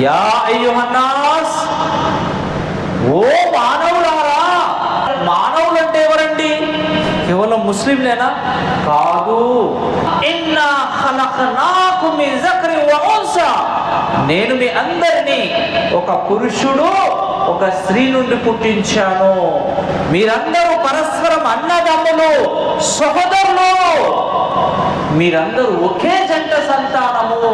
Yeah అయ్యుహన్నాస్. ఓ మానవులారా మానవులు అంటే ఎవరండి? కేవలం ముస్లింలేనా? కాదు. నేను మీ అందరినీ ఒక పురుషుడు ఒక స్త్రీ నుండి పుట్టించాను. మీరందరూ పరస్పరం అన్నదమ్ములు సహోదరులు. మీరందరూ ఒకే జంట సంతానము.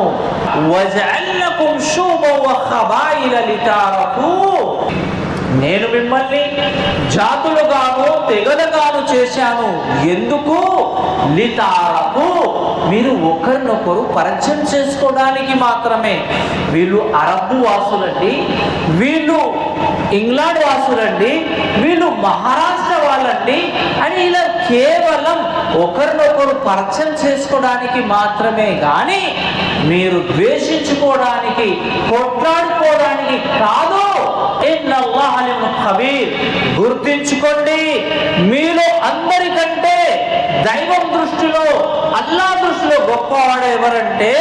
నేను మిమ్మల్ని జాతులుగాను తెగలుగాను చేశాను. ఎందుకు? లితారకు మీరు ఒకరినొకరు పరిచయం చేసుకోవడానికి మాత్రమే. వీళ్ళు అరబ్బు వాసులండి వీళ్ళు ఇంగ్లాండ్ వాసులండి వీళ్ళు మహారాష్ట్ర వాళ్ళండి అని ఇలా కేవలం ఒకరినొకరు పరిచయం చేసుకోవడానికి మాత్రమే కానీ మీరు ద్వేషించుకోవడానికి కొట్లాడుకోవడానికి కాదు. ఇన్నల్లాహ గుర్తించుకోండి మీలో అందరికంటే దైవం దృష్టిలో అల్లా దృష్టిలో గొప్పవాడు ఎవరంటే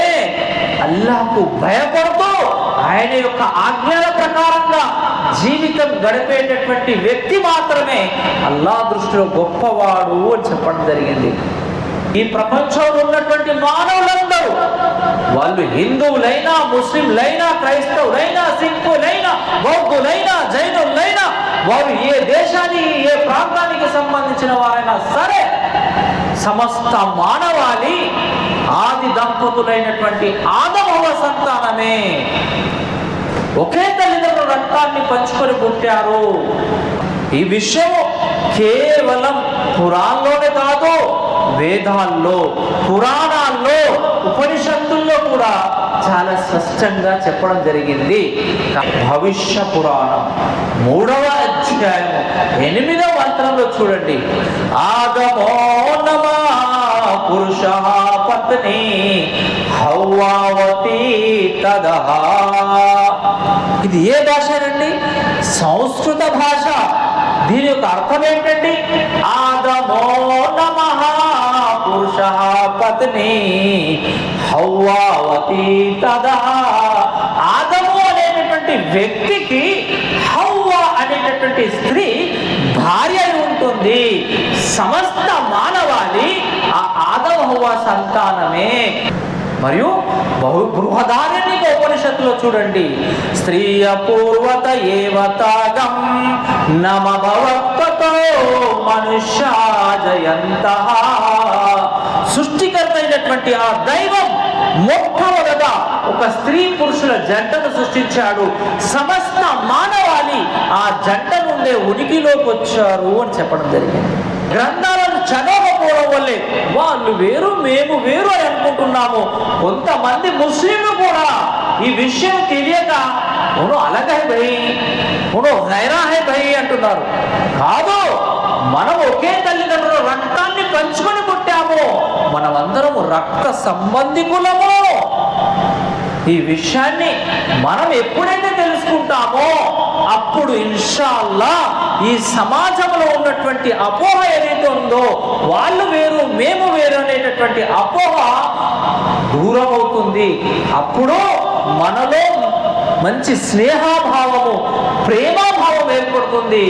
అల్లాకు భయపడుతూ ఆయన యొక్క ఆజ్ఞల ప్రకారంగా జీవితం గడిపేటటువంటి వ్యక్తి మాత్రమే అల్లా దృష్టిలో గొప్పవాడు అని చెప్పడం జరిగింది. ఈ ప్రపంచంలో ఉన్నటువంటి మానవులందరూ వాళ్ళు హిందువులైనా ముస్లింలైనా క్రైస్తవులైనా సిక్కులైనా బౌద్ధులైనా జైనులైనా వారు ఏ దేశానికి ఏ ప్రాంతానికి సంబంధించిన వారైనా సరే సమస్త మానవాళి ఆది దంపతులైనటువంటి ఆదమవ సంతానమే ఒకే తల్లిదండ్రుల రక్తాన్ని పంచుకొని పుట్టారు. ఈ విషయం కేవలం పురాణంలోనే కాదు వేదాల్లో పురాణాల్లో ఉపనిషత్తుల్లో కూడా చాలా స్పష్టంగా చెప్పడం జరిగింది. భవిష్య పురాణం మూడవ అధ్యాయం ఎనిమిదవ మంత్రంలో చూడండి. ఆగమో నమ పురుష పత్ని హౌవావతి తదహ. ఇది ఏ భాష అండి? సంస్కృత భాష. దీని యొక్క అర్థం ఏంటండి? ఆదమో నమ పురుష పత్ని హౌవావతి తద ఆదము అనేటటువంటి వ్యక్తికి హౌవ అనేటటువంటి స్త్రీ భార్య ఉంటుంది. సమ మానవాళి ఆ ఆదమ హౌవ సంతానమే. మరియు బహు బృహదారణ్యక ఉపనిషత్తులో చూడండి. స్త్రీ పూర్వత ఏవతాగం నమ భవత్వతో మనుష్య జయంత. సృష్టికర్త అయినటువంటి ఆ దైవం మొట్టమొదట ఒక స్త్రీ పురుషుల జంటను సృష్టించాడు. సమస్త మానవాళి ఆ జంట నుండే ఉనికిలోకి వచ్చారు అని చెప్పడం జరిగింది. గ్రంథాలను చదవ వల్లే వాళ్ళు వేరు మేము వేరు అని అనుకుంటున్నాము. కొంతమంది ముస్లింలు కూడా ఈ విషయం తెలియక ఉను అలగ భయ్ ఉను హైరా హై భయ్ అంటున్నారు. కాదు మనం ఒకే తల్లిదండ్రుల రక్తాన్ని పంచుకొని పుట్టాము. మనమందరం రక్త సంబంధికులము. ఈ విషయాన్ని మనం ఎప్పుడైతే తెలుసుకుంటామో అప్పుడు ఇన్షాల్లా ఈ సమాజంలో ఉన్నటువంటి అపోహ ఏదైతే ఉందో వాళ్ళు వేరు మేము వేరు అనేటటువంటి అపోహ దూరం అవుతుంది అప్పుడు మనలో మంచి స్నేహాభావము ప్రేమాభావం ఏర్పడుతుంది.